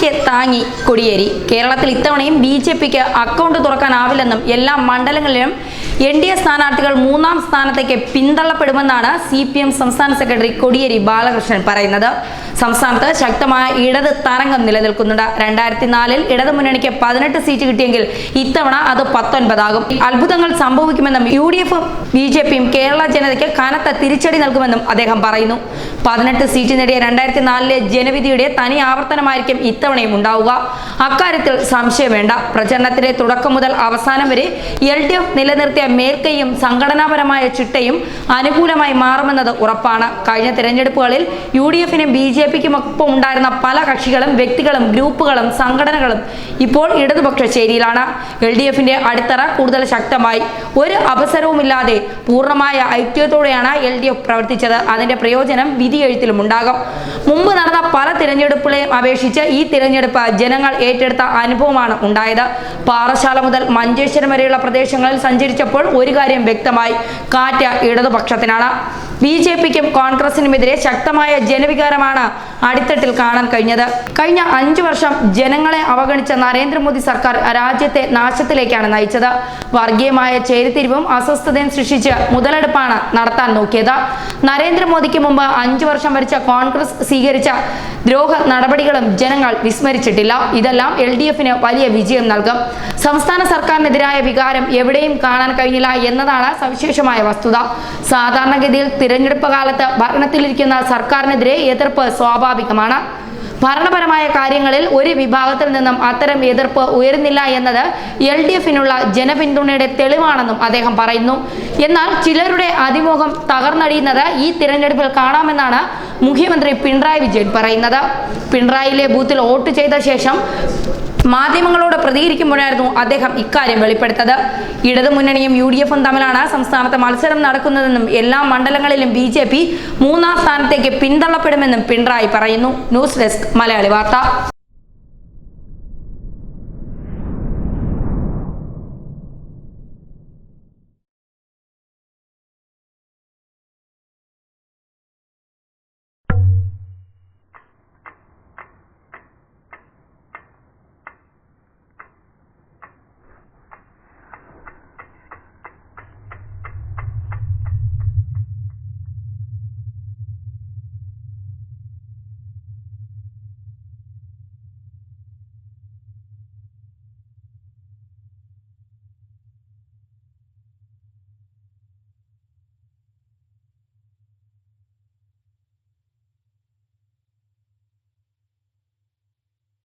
പാർട്ടിക്ക് താങ്ങി കൊടിയേരി. കേരളത്തിൽ ഇത്തവണയും ബി ജെ പിക്ക് അക്കൗണ്ട് തുറക്കാനാവില്ലെന്നും എല്ലാ മണ്ഡലങ്ങളിലും എൻ ഡി എ സ്ഥാനാർത്ഥികൾ മൂന്നാം സ്ഥാനത്തേക്ക് പിന്തള്ളപ്പെടുമെന്നാണ് സി പി എം സംസ്ഥാന സെക്രട്ടറി കൊടിയേരി ബാലകൃഷ്ണൻ പറയുന്നത്. സംസ്ഥാനത്ത് ശക്തമായ ഇടത് തരംഗം നിലനിൽക്കുന്നുണ്ട്. രണ്ടായിരത്തി നാലിൽ ഇടതു മുന്നണിക്ക് പതിനെട്ട് സീറ്റ് കിട്ടിയെങ്കിൽ ഇത്തവണ അത് പത്തൊൻപതാകും. അത്ഭുതങ്ങൾ സംഭവിക്കുമെന്നും യു ഡി എഫും ബി ജെ പിയും കേരള ജനതയ്ക്ക് കനത്ത തിരിച്ചടി നൽകുമെന്നും അദ്ദേഹം പറയുന്നു. പതിനെട്ട് സീറ്റ് നേടിയ രണ്ടായിരത്തി നാലിലെ ജനവിധിയുടെ തനി ആവർത്തനമായിരിക്കും ഇത്തവണയും ഉണ്ടാവുക. അക്കാര്യത്തിൽ സംശയം വേണ്ട. പ്രചരണത്തിന്റെ തുടക്കം മുതൽ അവസാനം വരെ എൽ ഡി എഫ് നിലനിർത്തിയ മേൽക്കൈയും സംഘടനാപരമായ ചിട്ടയും അനുകൂലമായി മാറുമെന്നത് ഉറപ്പാണ്. കഴിഞ്ഞ തിരഞ്ഞെടുപ്പുകളിൽ യു ഡി എഫിനും ബി ജെ പിക്കും ഒപ്പം ഉണ്ടായിരുന്ന പല കക്ഷികളും വ്യക്തികളും ഗ്രൂപ്പുകളും സംഘടനകളും ഇപ്പോൾ ഇടതുപക്ഷ ചേരിയിലാണ്. എൽ ഡി എഫിന്റെ അടിത്തറ കൂടുതൽ ശക്തമായി. ഒരു അവസരവുമില്ലാതെ പൂർണമായ ഐക്യത്തോടെയാണ് എൽ ഡി എഫ് പ്രവർത്തിച്ചത്. അതിന്റെ പ്രയോജനം വിധിയെഴുത്തിലും ഉണ്ടാകും. മുമ്പ് നടന്ന പല തിരഞ്ഞെടുപ്പുകളെയും അപേക്ഷിച്ച് ഈ തിരഞ്ഞെടുപ്പ് ജനങ്ങൾ ഏറ്റെടുത്ത അനുഭവമാണ് ഉണ്ടായത്. പാറശാല മുതൽ മഞ്ചേശ്വരം വരെയുള്ള പ്രദേശങ്ങളിൽ സഞ്ചരിച്ചപ്പോൾ ഒരു കാര്യം വ്യക്തമായി കാറ്റ ഇടതുപക്ഷത്തിനാണ്. ബി ജെ പിക്കും കോൺഗ്രസിനുമെതിരെ ശക്തമായ ജനവികാരമാണ് അടിത്തട്ടിൽ കാണാൻ കഴിഞ്ഞത്. കഴിഞ്ഞ അഞ്ചു വർഷം ജനങ്ങളെ അവഗണിച്ച നരേന്ദ്രമോദി സർക്കാർ രാജ്യത്തെ നാശത്തിലേക്കാണ് നയിച്ചത്. വർഗീയമായ ചേരിതിരിവും അസ്വസ്ഥതയും സൃഷ്ടിച്ച് മുതലെടുപ്പാണ് നടത്താൻ നോക്കിയത്. നരേന്ദ്രമോദിക്ക് മുമ്പ് അഞ്ചു വർഷം വരിച്ച കോൺഗ്രസ് സ്വീകരിച്ച ദ്രോഹ നടപടികളും ജനങ്ങൾ വിസ്മരിച്ചിട്ടില്ല. ഇതെല്ലാം എൽ ഡി എഫിന് വലിയ വിജയം നൽകും. സംസ്ഥാന സർക്കാരിനെതിരായ വികാരം എവിടെയും കാണാൻ കഴിഞ്ഞില്ല എന്നതാണ് സവിശേഷമായ വസ്തുത. സാധാരണഗതിയിൽ തിരഞ്ഞെടുപ്പ് കാലത്ത് ഭരണത്തിലിരിക്കുന്ന സർക്കാരിനെതിരെ എതിർപ്പ് സ്വാഭാവികമാണ്. ഭരണപരമായ കാര്യങ്ങളിൽ ഒരു വിഭാഗത്തിൽ നിന്നും അത്തരം എതിർപ്പ് ഉയരുന്നില്ല എന്നത് എൽ ഡി എഫിനുള്ള ജനപിന്തുണയുടെ തെളിവാണെന്നും അദ്ദേഹം പറയുന്നു. എന്നാൽ ചിലരുടെ അതിമോഹം തകർന്നടിയുന്നത് ഈ തിരഞ്ഞെടുപ്പിൽ കാണാമെന്നാണ് മുഖ്യമന്ത്രി പിണറായി വിജയൻ പറയുന്നത്. പിണറായിയിലെ ബൂത്തിൽ വോട്ട് ചെയ്ത ശേഷം മാധ്യമങ്ങളോട് പ്രതികരിക്കുമ്പോഴായിരുന്നു അദ്ദേഹം ഇക്കാര്യം വെളിപ്പെടുത്തത്. ഇടതുമുന്നണിയും യു ഡി എഫും തമ്മിലാണ് സംസ്ഥാനത്ത് മത്സരം നടക്കുന്നതെന്നും എല്ലാ മണ്ഡലങ്ങളിലും ബി ജെ പി മൂന്നാം സ്ഥാനത്തേക്ക് പിന്തള്ളപ്പെടുമെന്നും പിണറായി പറയുന്നു. ന്യൂസ് ഡെസ്ക് മലയാളി വാർത്ത.